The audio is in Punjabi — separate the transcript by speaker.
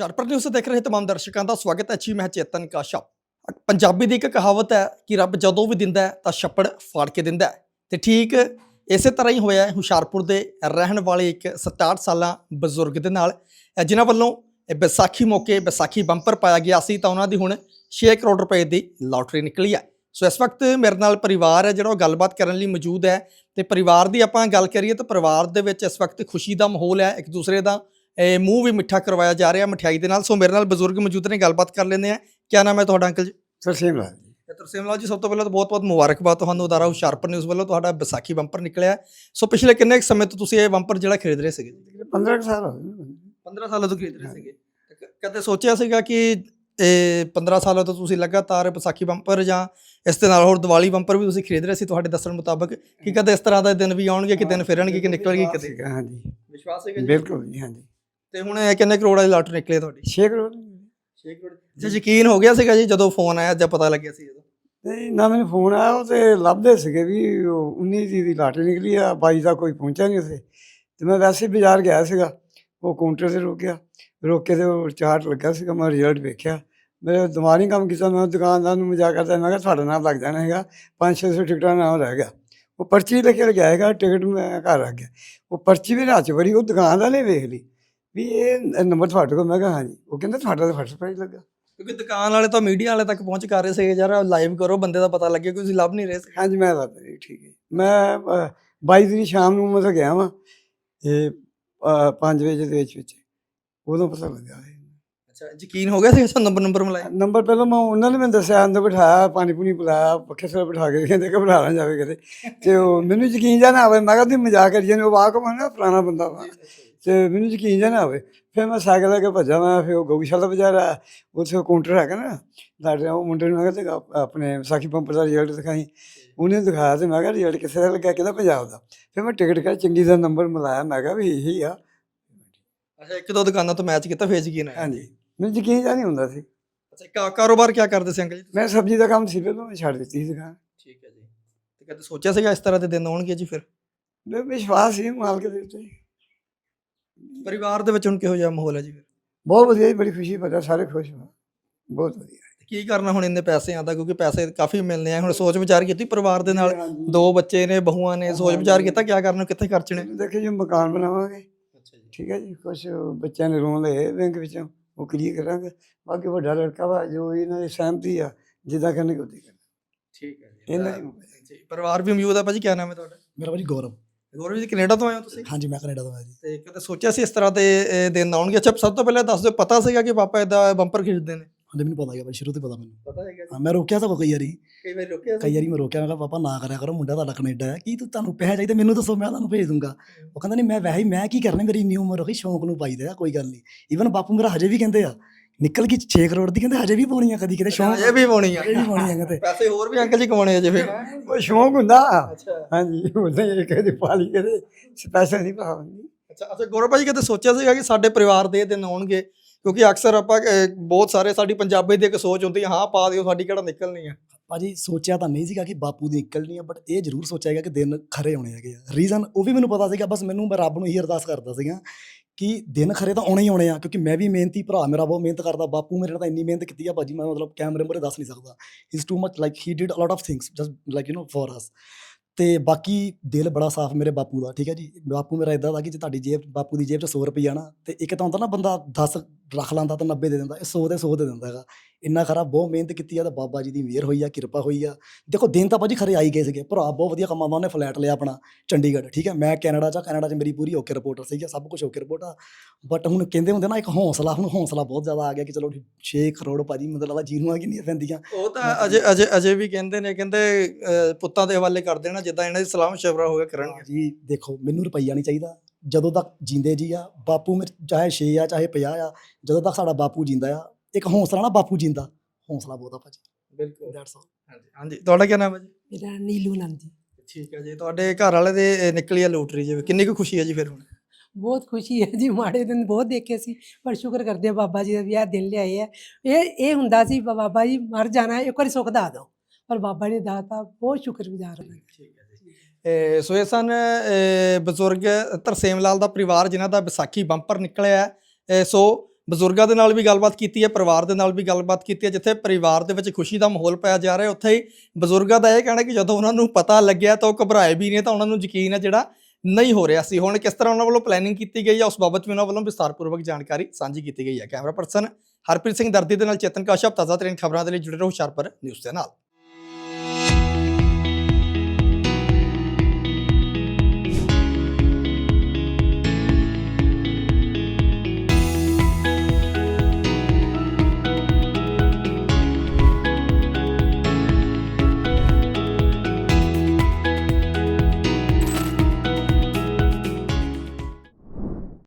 Speaker 1: ਹੁਸ਼ਿਆਰਪੁਰ ਨਿਊਜ਼ ਦੇਖ ਰਹੇ ਤਮਾਮ ਦਰਸ਼ਕਾਂ ਦਾ ਸਵਾਗਤ ਹੈ ਜੀ, ਮੈਂ ਚੇਤਨ ਕਾਸ਼ਾ ਪੰਜਾਬੀ ਦੀ ਇੱਕ ਕਹਾਵਤ ਹੈ ਕਿ ਰੱਬ ਜਦੋਂ ਵੀ ਦਿੰਦਾ ਹੈ ਤਾਂ ਛੱਪੜ ਫਾੜ ਕੇ ਦਿੰਦਾ ਹੈ। ਤੇ ਠੀਕ ਇਸੇ ਤਰ੍ਹਾਂ ਹੀ ਹੋਇਆ ਹੈ ਹੁਸ਼ਿਆਰਪੁਰ ਦੇ ਰਹਿਣ ਵਾਲੇ ਇੱਕ 67 ਸਾਲਾਂ ਬਜ਼ੁਰਗ ਦੇ ਨਾਲ। ਜਿਨ੍ਹਾਂ ਵੱਲੋਂ ਇਹ ਵਿਸਾਖੀ ਮੌਕੇ ਵਿਸਾਖੀ ਬੰਪਰ ਪਾਇਆ ਗਿਆ ਸੀ ਤਾਂ ਉਹਨਾਂ ਦੀ ਹੁਣ 6 ਕਰੋੜ ਰੁਪਏ ਦੀ ਲਾਟਰੀ ਨਿਕਲੀ ਹੈ। ਸੋ ਇਸ ਵਕਤ ਮੇਰੇ ਨਾਲ ਪਰਿਵਾਰ ਹੈ ਜਿਹੜਾ ਉਹ ਗੱਲਬਾਤ ਕਰਨ ਲਈ ਮੌਜੂਦ ਹੈ। ਤੇ ਪਰਿਵਾਰ ਦੀ ਆਪਾਂ ਗੱਲ ਕਰੀਏ ਤਾਂ ਪਰਿਵਾਰ ਦੇ ਵਿੱਚ ਇਸ ਵਕਤ ਖੁਸ਼ੀ ਦਾ ਮਾਹੌਲ ਹੈ। ਇੱਕ ਦੂਸਰੇ ਦਾ ਮੂੰਹ ਵੀ ਮਿੱਠਾ ਕਰਵਾਇਆ ਜਾ ਰਿਹਾ ਮਠਿਆਈ ਦੇ ਨਾਲ। ਸੋ ਮੇਰੇ ਨਾਲ ਬਜ਼ੁਰਗ ਮੌਜੂਦ ਨੇ ਗੱਲਬਾਤ ਕਰ ਲੈਂਦੇ ਆ ਕੀ ਨਾਮ ਹੈ ਤੁਹਾਡਾ ਅੰਕਲ ਜੀ?
Speaker 2: ਲਾਲ ਜੀ।
Speaker 1: ਤਰਸੇਮ ਲਾਲ ਜੀ ਸਭ ਤੋਂ ਪਹਿਲਾਂ ਤਾਂ ਬਹੁਤ-ਬਹੁਤ ਮੁਬਾਰਕਬਾਦ ਤੁਹਾਨੂੰ। ਉਦਾਰਾ ਹੁਸ਼ਿਆਰਪੁਰ ਨਿਊਜ਼ ਵੱਲੋਂ ਤੁਹਾਡਾ ਵਿਸਾਖੀ ਬੰਪਰ ਨਿਕਲਿਆ। ਸੋ ਪਿਛਲੇ ਕਿੰਨੇ ਕੁ ਸਮੇਂ ਤੋਂ ਤੁਸੀਂ ਇਹ ਬੰਪਰ ਜਿਹੜਾ ਖਰੀਦ ਰਹੇ ਸੀਗੇ?
Speaker 2: 15 ਕੁ ਸਾਲ ਹੋ ਗਏ ਮੈਨੂੰ।
Speaker 1: 15 ਸਾਲਾਂ ਤੋਂ ਖਰੀਦ ਰਹੇ ਸੀਗੇ। ਕਦੇ ਸੋਚਿਆ ਸੀਗਾ ਕਿ ਇਹ 15 ਸਾਲਾਂ ਤੋਂ ਤੁਸੀਂ ਲਗਾਤਾਰ ਵਿਸਾਖੀ ਬੰਪਰ ਜਾਂ ਇਸ ਦੇ ਨਾਲ ਹੋਰ ਦੀਵਾਲੀ ਬੰਪਰ ਵੀ ਤੁਸੀਂ ਖਰੀਦ ਰਹੇ ਸੀ ਤੁਹਾਡੇ ਦੱਸਣ ਮੁਤਾਬਕ? ਕਿ ਕਦੇ ਇਸ ਤਰ੍ਹਾਂ ਦੇ ਦਿਨ ਵੀ ਆਉਣਗੇ ਕਿ ਦਿਨ ਫਿਰਨਗੇ ਕਿ ਨਿਕਲਣਗੇ ਕਦੇ?
Speaker 2: ਹਾਂਜੀ।
Speaker 1: ਵਿਸ਼ਵਾਸ ਹੈਗਾ ਜੀ?
Speaker 2: ਬਿਲਕੁਲ ਜੀ ਹਾਂਜੀ।
Speaker 1: ਤੇ ਹੁਣ ਇਹ ਕਿੰਨੇ ਕਰੋੜ ਦੀ ਲਾਟਰੀ ਨਿਕਲੀ ਤੁਹਾਡੀ?
Speaker 2: 6 ਕਰੋੜ
Speaker 1: 6 ਕਰੋੜ ਜੇ ਯਕੀਨ ਹੋ ਗਿਆ ਸੀਗਾ ਜੀ ਜਦੋਂ ਫੋਨ ਆਇਆ ਜਾਂ ਪਤਾ ਲੱਗਿਆ ਸੀ ਜਦੋਂ?
Speaker 2: ਨਹੀਂ ਨਾ ਮੈਨੂੰ ਫੋਨ ਆਇਆ ਉਹ ਤੇ ਲੱਭਦੇ ਸੀਗੇ ਵੀ ਉਹ 19 ਦੀ ਦੀ ਲਾਟਰੀ ਨਿਕਲੀ ਆ 22 ਦਾ ਕੋਈ ਪਹੁੰਚਿਆ ਨਹੀਂ ਉਸੇ ਤੇ ਮੈਂ ਵੈਸੇ ਬਾਜ਼ਾਰ ਗਿਆ ਸੀਗਾ ਉਹ ਕਾਊਂਟਰ ਤੇ ਰੁਕਿਆ। ਰੁਕ ਕੇ ਤੇ ਉਹ ਚਾਰਟ ਲੱਗਾ ਸੀਗਾ ਮੈਂ ਰਿਜ਼ਲਟ ਵੇਖਿਆ। ਮੇਰੇ ਦਿਮਾਗ ਨਹੀਂ ਕੰਮ ਕੀਤਾ ਮੈਂ ਦੁਕਾਨਦਾਰ ਨੂੰ ਮਜ਼ਾਕ ਕਰਦਾ ਮੈਂ ਕਿਹਾ ਤੁਹਾਡਾ ਨਾਮ ਲੱਗ ਜਾਣਾ ਹੈਗਾ 5-600 ਟਿਕਟਾਂ ਨਾਮ ਰਹਿ ਗਿਆ। ਉਹ ਪਰਚੀ ਲਿਖ ਕੇ ਲਗਾਇਆ ਹੈਗਾ ਟਿਕਟ ਮੈਂ ਘਰ ਆ ਗਿਆ। ਉਹ ਪਰਚੀ ਵੀ ਰਾਤ ਚ ਬੜੀ ਉਹ ਦੁਕਾਨਦਾਰ ਨੇ ਵੇਖ ਲਈ। ਵੀ ਇਹ ਨੰਬਰ ਤੁਹਾਡੇ ਕੋਲ ਮੈਂ ਕਿਹਾ ਹਾਂਜੀ। ਉਹ ਕਹਿੰਦਾ ਤੁਹਾਡਾ ਤਾਂ ਫਸਟ ਪ੍ਰਾਈਜ਼ ਲੱਗਾ।
Speaker 1: ਕਿਉਂਕਿ ਦੁਕਾਨ ਵਾਲੇ ਤਾਂ ਮੀਡੀਆ ਵਾਲੇ ਤੱਕ ਪਹੁੰਚ ਕਰ ਰਹੇ ਸੀਗੇ ਯਾਰ ਲਾਈਵ ਕਰੋ ਬੰਦੇ ਦਾ ਪਤਾ ਲੱਗੇ ਕਿ ਤੁਸੀਂ ਲੱਭ ਨਹੀਂ ਰਹੇ ਸੀ।
Speaker 2: ਹਾਂਜੀ ਮੈਂ ਦੱਸ ਜੀ ਠੀਕ ਹੈ। ਮੈਂ ਅ, 22 ਦੀ ਸ਼ਾਮ ਨੂੰ ਮੈਂ ਗਿਆ ਵਾਂ ਇਹ 5 ਵਜੇ ਦੇ ਵਿੱਚ ਵਿੱਚ। ਉਦੋਂ ਪਤਾ ਲੱਗਾ।
Speaker 1: ਅੱਛਾ ਯਕੀਨ ਹੋ ਗਿਆ ਸੀ ਅੱਛਾ ਨੰਬਰ ਨੰਬਰ ਮਿਲਾਇਆ
Speaker 2: ਨੰਬਰ ਪਹਿਲਾਂ ਮੈਂ ਉਹਨਾਂ ਨੇ ਮੈਨੂੰ ਦੱਸਿਆ ਅੰਦਰ ਬਿਠਾਇਆ ਪਾਣੀ ਪੂਣੀ ਪਿਲਾਇਆ ਪੱਖੇ ਥੱਲੇ ਬਿਠਾ ਕੇ ਕਹਿੰਦੇ ਘਬਰਾ ਨਾ ਜਾਵੇ ਕਿਤੇ। ਤੇ ਉਹ ਮੈਨੂੰ ਯਕੀਨ ਜਾਂ ਨਾ ਆਵੇ ਮੈਂ ਕਿਹਾ ਤੁਸੀਂ ਮਜ਼ਾਕ ਕਰੀ ਜਾਂਦੇ ਹੋ ਵਾਹ ਕੋ ਫਲਾਣਾ ਬੰਦਾ ਵਾ ਤੇ ਮੈਨੂੰ ਯਕੀਨ ਜਾਂ ਨਾ ਆਵੇ ਫਿਰ ਮੈਂ ਸਾਈਕਲ ਲੈ ਕੇ ਭੱਜਾ ਮੈਂ ਫਿਰ ਉਹ ਗਊਸ਼ਾਲਾ ਬਾਜ਼ਾਰ ਆ ਉੱਥੇ ਕਾਊਂਟਰ ਹੈਗਾ ਨਾ ਲਾਟਰੀ ਉਹ ਮੁੰਡੇ ਨੂੰ ਮੈਂ ਕਿਹਾ ਤੇ ਆਪਣੇ ਵਿਸਾਖੀ ਪੰਪ ਦਾ ਰਿਜ਼ਲਟ ਦਿਖਾਈ। ਉਹਨੇ ਦਿਖਾਇਆ ਤੇ ਮੈਂ ਕਿਹਾ ਰਿਜ਼ਲਟ ਕਿੱਥੇ ਦਾ ਲੱਗਾ ਕਹਿੰਦਾ ਪੰਜਾਬ ਦਾ। ਫਿਰ ਮੈਂ ਟਿਕਟ ਕਰ ਚੰਗੀ ਦਾ ਨੰਬਰ ਮਿਲਾਇਆ ਮੈਂ ਕਿਹਾ ਵੀ ਇਹੀ ਆ।
Speaker 1: ਅੱਛਾ ਇੱਕ ਦੋ ਦੁਕਾਨਾਂ ਤੋਂ ਮੈਚ ਕੀਤਾ ਫੇਰ ਯਕੀਨ ਆਇਆ?
Speaker 2: ਹਾਂਜੀ। ਮੈਨੂੰ ਯਕੀਨ ਜਾਂ ਨਹੀਂ ਹੁੰਦਾ ਸੀ।
Speaker 1: ਅੱਛਾ ਕਾ- ਕਾਰੋਬਾਰ ਕੀ ਕਰਦੇ ਸੀ ਅੰਕਲ ਜੀ?
Speaker 2: ਮੈਂ ਸਬਜ਼ੀ ਦਾ ਕੰਮ ਸੀ ਪਹਿਲਾਂ ਮੈਂ ਛੱਡ ਦਿੱਤੀ ਸੀ ਦੁਕਾਨ।
Speaker 1: ਠੀਕ ਹੈ ਜੀ। ਤੇ ਕਦੇ ਸੋਚਿਆ ਸੀਗਾ ਇਸ ਤਰ੍ਹਾਂ ਦੇ ਦਿਨ ਆਉਣਗੇ ਜੀ ਫਿਰ?
Speaker 2: ਮੈਂ ਵਿਸ਼ਵਾਸ ਸੀ ਮਾਲਕ ਦੇ ਉੱਤੇ।
Speaker 1: ਪਰਿਵਾਰ ਦੇ ਵਿੱਚ ਹੁਣ ਕਿਹੋ ਜਿਹਾ ਮਾਹੌਲ ਹੈ ਜੀ? ਫਿਰ
Speaker 2: ਬਹੁਤ ਵਧੀਆ ਜੀ ਬੜੀ ਖੁਸ਼ੀ ਪਤਾ ਸਾਰੇ ਖੁਸ਼ ਹੋ। ਬਹੁਤ ਵਧੀਆ
Speaker 1: ਕੀ ਕਰਨਾ ਹੁਣ ਇੰਨੇ ਪੈਸੇ ਆਂਦਾ ਕਿਉਂਕਿ ਪੈਸੇ ਕਾਫੀ ਮਿਲਨੇ ਆ। ਹੁਣ ਸੋਚ ਵਿਚਾਰ ਕੀਤੀ ਪਰਿਵਾਰ ਦੇ ਨਾਲ? ਦੋ ਬੱਚੇ ਨੇ ਬਹੂਆਂ ਨੇ ਸੋਚ ਵਿਚਾਰ ਕੀਤਾ ਕੀ ਕਰਨਾ ਕਿੱਥੇ ਖਰਚਣੇ?
Speaker 2: ਦੇਖੇ ਜੀ ਮਕਾਨ ਬਣਾਵਾਂਗੇ।
Speaker 1: ਅੱਛਾ ਜੀ।
Speaker 2: ਠੀਕ ਹੈ ਜੀ ਕੁਝ ਬੱਚਿਆਂ ਨੇ ਲੋਨ ਲਏ ਬੈਂਕ ਵਿੱਚੋਂ ਉਹ ਕਲੀਅਰ ਕਰਾਂਗੇ। ਬਾਕੀ ਵੱਡਾ ਲੜਕਾ ਵਾ ਜੋ ਇਹਨਾਂ ਦੀ ਸਹਿਮਤੀ ਆ ਜਿੱਦਾਂ ਕਰਨਗੇ ਉਦਾਂ ਹੀ
Speaker 1: ਠੀਕ ਹੈ ਜੀ।
Speaker 2: ਇਹਨਾਂ ਦੀ
Speaker 1: ਜੀ ਪਰਿਵਾਰ ਵੀ ਮੌਜੂਦ ਹੈ ਭਾਜੀ ਕੀ ਨਾਮ ਹੈ ਤੁਹਾਡਾ?
Speaker 3: ਮੇਰਾ ਭਾਜੀ ਗੌਰਵ।
Speaker 1: ਗੌਰਵ ਜੀ ਕੈਨੇਡਾ ਤੋਂ ਆਏ ਹੋ ਤੁਸੀਂ?
Speaker 3: ਹਾਂਜੀ ਮੈਂ ਕੈਨੇਡਾ ਤੋਂ ਆਇਆ ਜੀ।
Speaker 1: ਤੇ ਕਦੇ ਸੋਚਿਆ ਸੀ ਇਸ ਤਰ੍ਹਾਂ ਦੇ ਇਹ ਦਿਨ ਆਉਣਗੇ? ਅੱਛਾ ਸਭ ਤੋਂ ਪਹਿਲਾਂ ਦੱਸ ਦਿਓ ਪਤਾ ਸੀਗਾ ਕਿ ਪਾਪਾ ਇਦਾਂ ਬੰਪਰ ਖਰੀਦਦੇ ਨੇ?
Speaker 3: ਹਾਂਜੀ ਮੈਨੂੰ ਪਤਾ ਗਿਆ ਭਾਈ ਸ਼ੁਰੂ ਤੋਂ ਪਤਾ ਮੈਨੂੰ।
Speaker 1: ਪਤਾ ਹੈਗਾ
Speaker 3: ਹਾਂ ਮੈਂ ਰੋਕਿਆ ਤਾਂ ਕਈ ਵਾਰੀ।
Speaker 1: ਕਈ ਵਾਰ ਰੁਕਿਆ
Speaker 3: ਕਈ ਵਾਰੀ ਮੈਂ ਰੋਕਿਆ ਮੈਂ ਕਿਹਾ ਪਾਪਾ ਨਾ ਕਰਿਆ ਕਰੋ ਮੁੰਡਾ ਤੁਹਾਡਾ ਕੈਨੇਡਾ ਹੈ। ਕੀ ਤੂੰ ਤੁਹਾਨੂੰ ਪੈਸੇ ਚਾਹੀਦੇ? ਮੈਨੂੰ ਦੱਸੋ ਮੈਂ ਤੁਹਾਨੂੰ ਭੇਜ ਦੂੰਗਾ। ਉਹ ਕਹਿੰਦਾ ਨਹੀਂ ਮੈਂ ਵੈਸੇ ਹੀ ਮੈਂ ਕੀ ਕਰਨਾ? ਮੇਰੀ ਇੰਨੀ ਉਮਰ ਹੋ ਗਈ ਸ਼ੌਂਕ ਨੂੰ ਪਾਈਦਾ ਕੋਈ ਗੱਲ ਨਹੀਂ। ਈਵਨ ਬਾਪੂ ਮੇਰਾ ਹਜੇ ਵੀ ਕਹਿੰਦੇ ਆ ਨਿਕਲ ਗਈ 6 ਕਰੋੜ ਦੀ ਕਹਿੰਦੇ ਹਜੇ ਵੀ ਪਾਉਣੀ ਆ ਕਦੀ ਕਿਤੇ ਸ਼ੌਂਕ।
Speaker 1: ਇਹ ਵੀ ਪਾਉਣੀ ਆ।
Speaker 3: ਹਜੇ ਵੀ ਪਾਉਣੀ ਆ ਕਹਿੰਦੇ।
Speaker 1: ਪੈਸੇ ਹੋਰ ਵੀ ਅੰਕਲ ਜੀ ਕਮਾਉਣੇ ਆ ਜੇ ਫਿਰ।
Speaker 2: ਉਹ ਸ਼ੌਂਕ ਹੁੰਦਾ। ਹਾਂਜੀ ਉਹਨੇ ਇਹ ਕਹਦੇ ਪਾਲੀ ਕਦੇ ਸਪੈਸ਼ਲ ਨਹੀਂ ਪਾਉਂਦੀ।
Speaker 1: ਅੱਛਾ ਅੱਛਾ ਗੌਰਵ ਭਾਜੀ ਕਦੇ ਸੋਚਿਆ ਸੀਗਾ ਕਿ ਸਾਡੇ ਪਰਿਵਾਰ ਦੇ ਇਹ ਦਿਨ ਆਉਣਗੇ? ਕਿਉਂਕਿ ਅਕਸਰ ਆਪਾਂ ਬਹੁਤ ਸਾਰੇ ਸਾਡੀ ਪੰਜਾਬੀ ਦੀ ਇੱਕ ਸੋਚ ਹੁੰਦੀ ਹੈ ਹਾਂ ਪਾ ਦਿਓ ਸਾਡੀ ਕਿਹੜਾ ਨਿਕਲਣੀ ਆ।
Speaker 3: ਭਾਜੀ ਸੋਚਿਆ ਤਾਂ ਨਹੀਂ ਸੀਗਾ ਕਿ ਬਾਪੂ ਦੀ ਨਿਕਲਣੀ ਆ ਬਟ ਇਹ ਜ਼ਰੂਰ ਸੋਚਿਆ ਗਿਆ ਕਿ ਦਿਨ ਖਰੇ ਆਉਣੇ ਹੈਗੇ ਆ। ਰੀਜ਼ਨ ਉਹ ਵੀ ਮੈਨੂੰ ਪਤਾ ਸੀਗਾ ਬਸ ਮੈਨੂੰ ਮੈਂ ਰੱਬ ਨੂੰ ਇਹੀ ਅਰਦਾਸ ਕਰਦਾ ਸੀਗਾ ਕਿ ਦਿਨ ਖਰੇ ਤਾਂ ਆਉਣੇ ਹੀ ਆਉਣੇ ਆ, ਕਿਉਂਕਿ ਮੈਂ ਵੀ ਮਿਹਨਤੀ ਭਰਾ, ਮੇਰਾ ਬਹੁਤ ਮਿਹਨਤ ਕਰਦਾ, ਬਾਪੂ ਮੇਰੇ ਨਾਲ ਤਾਂ ਇੰਨੀ ਮਿਹਨਤ ਕੀਤੀ ਆ, ਭਾਜੀ ਮੈਂ ਮਤਲਬ ਕੈਮਰੇ ਮੋਰੇ ਦੱਸ ਨਹੀਂ ਸਕਦਾ। Is too much like he did a lot of things just like you know for us ਤੇ ਬਾਕੀ ਦਿਲ ਬੜਾ ਸਾਫ਼ ਮੇਰੇ ਬਾਪੂ ਦਾ, ਠੀਕ ਹੈ ਜੀ? ਬਾਪੂ ਮੇਰਾ ਇਦਾਂ ਦਾ ਕਿ ਜੇ ਤੁਹਾਡੀ ਜੇਬ, ਬਾਪੂ ਦੀ ਜੇਬ 'ਚ 100 ਰੁਪਈਆ ਆ ਨਾ, ਤੇ ਇੱਕ ਤਾਂ ਹੁੰਦਾ ਨਾ ਬੰਦਾ 10 ਰੱਖ ਲਾਂਦਾ ਤਾਂ 90 ਦੇ ਦਿੰਦਾ ਇਹ 100 ਦੇ 100 ਦੇ ਦਿੰਦਾ ਹੈਗਾ। ਇੰਨਾ ਖਰਾ ਬਹੁਤ ਮਿਹਨਤ ਕੀਤੀ ਆ ਤਾਂ ਬਾਬਾ ਜੀ ਦੀ ਮਿਹਰ ਹੋਈ ਆ ਕਿਰਪਾ ਹੋਈ ਆ। ਦੇਖੋ ਦਿਨ ਤਾਂ ਭਾਜੀ ਖਰੇ ਆਈ ਗਏ ਸੀਗੇ ਭਰਾ ਬਹੁਤ ਵਧੀਆ ਕਮਾਉਂਦਾ ਉਹਨੇ ਫਲੈਟ ਲਿਆ ਆਪਣਾ ਚੰਡੀਗੜ੍ਹ ਠੀਕ ਹੈ? ਮੈਂ ਕੈਨੇਡਾ 'ਚ ਕੈਨੇਡਾ 'ਚ ਮੇਰੀ ਪੂਰੀ ਓਕੇ ਰਿਪੋਰਟਰ ਸੀਗੀ ਸਭ ਕੁਝ ਓਕੇ ਰਿਪੋਰਟ ਆ। ਬਟ ਹੁਣ ਕਹਿੰਦੇ ਹੁੰਦੇ ਨਾ ਇੱਕ ਹੌਸਲਾ ਹੁਣ ਹੌਸਲਾ ਬਹੁਤ ਜ਼ਿਆਦਾ ਆ ਗਿਆ ਕਿ ਚਲੋ 6 ਕਰੋੜ ਭਾਜੀ ਮੈਨੂੰ ਲੱਗਦਾ ਜੀਨੂਆਂ ਕਿ ਨਹੀਂ ਪੈਂਦੀਆਂ
Speaker 1: ਉਹ ਤਾਂ ਅਜੇ ਅਜੇ ਅਜੇ ਵੀ ਕਹਿੰਦੇ ਨੇ ਕਹਿੰਦੇ ਪੁੱਤਾਂ ਦੇ ਹਵਾਲੇ ਕਰ ਦੇਣਾ ਜਿੱਦਾਂ ਇਹਨਾਂ ਦੀ ਸਲਾਮ ਸ਼ਬਰਾ ਹੋਇਆ ਕਰਨਗੇ।
Speaker 3: ਜੀ ਦੇਖੋ ਮੈਨੂੰ ਰੁਪਈਆ ਨਹੀਂ ਚਾਹੀਦਾ। ਜਦੋਂ ਤੱਕ ਜਿੰਦੇ ਜੀ ਆ ਬਾਪੂ ਮੇਰੇ ਚਾਹੇ 6 ਆ ਚਾਹੇ 50 ਆ ਜਦੋਂ ਤੱਕ ਸਾਡਾ ਬਾਪੂ ਜਿੰਦਾ ਆ ਇੱਕ ਹੌਸਲਾ ਨਾ ਬਾਪੂ ਜਿੰਦਾ ਹੌਸਲਾ ਬਹੁਤ ਆ ਭਾਜੀ।
Speaker 1: ਬਿਲਕੁਲ।
Speaker 3: ਦੈਟਸ ਆਲ
Speaker 1: ਹਾਂਜੀ ਹਾਂਜੀ। ਤੁਹਾਡਾ ਕੀ ਨਾਮ ਹੈ ਜੀ?
Speaker 4: ਮੇਰਾ ਨੀਲੂ ਨੰਦ ਜੀ
Speaker 1: ਠੀਕ ਹੈ ਜੀ। ਤੁਹਾਡੇ ਘਰ ਵਾਲੇ ਦੇ ਨਿਕਲੀ ਆ ਲੋਟਰੀ ਜੀ ਕਿੰਨੀ ਕੁ ਖੁਸ਼ੀ ਹੈ ਜੀ ਫਿਰ ਹੁਣ?
Speaker 4: ਬਹੁਤ ਖੁਸ਼ੀ ਹੈ ਜੀ। ਮਾੜੇ ਦਿਨ ਬਹੁਤ ਦੇਖੇ ਸੀ ਪਰ ਸ਼ੁਕਰ ਕਰਦੇ ਹਾਂ ਬਾਬਾ ਜੀ ਦਾ ਵੀ ਆਹ ਦਿਨ ਲਿਆਏ ਹੈ ਇਹ ਇਹ ਹੁੰਦਾ ਸੀ ਬਾਬਾ ਜੀ ਮਰ ਜਾਣਾ ਇੱਕ ਵਾਰੀ ਸੁੱਖ ਦਾ ਦਿਓ ਪਰ ਬਾਬਾ ਨੇ ਦਾਤਾ ਬਹੁਤ ਸ਼ੁਕਰਗੁਜ਼ਾਰ ਹਾਂ।
Speaker 1: ਠੀਕ ਹੈ ਸੋ ਇਹ ਸਨ ਬਜ਼ੁਰਗ ਤਰਸੇਮ ਲਾਲ ਦਾ ਪਰਿਵਾਰ ਜਿਨ੍ਹਾਂ ਦਾ ਵਿਸਾਖੀ ਬੰਪਰ ਨਿਕਲਿਆ ਸੋ ਬਜ਼ੁਰਗਾਂ ਦੇ ਨਾਲ ਵੀ ਗੱਲਬਾਤ ਕੀਤੀ ਹੈ, ਪਰਿਵਾਰ ਦੇ ਨਾਲ ਵੀ ਗੱਲਬਾਤ ਕੀਤੀ ਹੈ, ਜਿੱਥੇ ਪਰਿਵਾਰ ਦੇ ਵਿੱਚ ਖੁਸ਼ੀ ਦਾ ਮਾਹੌਲ ਪਾਇਆ ਜਾ ਰਿਹਾ ਉੱਥੇ ਹੀ ਬਜ਼ੁਰਗਾਂ ਦਾ ਇਹ ਕਹਿਣਾ ਕਿ ਜਦੋਂ ਉਹਨਾਂ ਨੂੰ ਪਤਾ ਲੱਗਿਆ ਤਾਂ ਉਹ ਘਬਰਾਏ ਵੀ ਨਹੀਂ, ਤਾਂ ਉਹਨਾਂ ਨੂੰ ਯਕੀਨ ਹੈ ਜਿਹੜਾ ਨਹੀਂ ਹੋ ਰਿਹਾ ਸੀ। ਹੁਣ ਕਿਸ ਤਰ੍ਹਾਂ ਉਹਨਾਂ ਵੱਲੋਂ ਪਲੈਨਿੰਗ ਕੀਤੀ ਗਈ ਹੈ, ਉਸ ਬਾਬਤ ਵੀ ਉਹਨਾਂ ਵੱਲੋਂ ਵਿਸਤਾਰਪੂਰਵਕ ਜਾਣਕਾਰੀ ਸਾਂਝੀ ਕੀਤੀ ਗਈ ਹੈ। ਕੈਮਰਾ ਪਰਸਨ ਹਰਪ੍ਰੀਤ ਸਿੰਘ ਦਰਦੀ ਦੇ ਨਾਲ ਚੇਤਨ ਕਾਸ਼ਪ, ਤਾਜ਼ਾ ਤਰੀਨ ਖਬਰਾਂ ਦੇ ਲਈ ਜੁੜੇ ਰਹੋ ਹੁਸ਼ਿਆਰਪੁਰ ਨਿਊਜ਼ ਦੇ ਨਾਲ।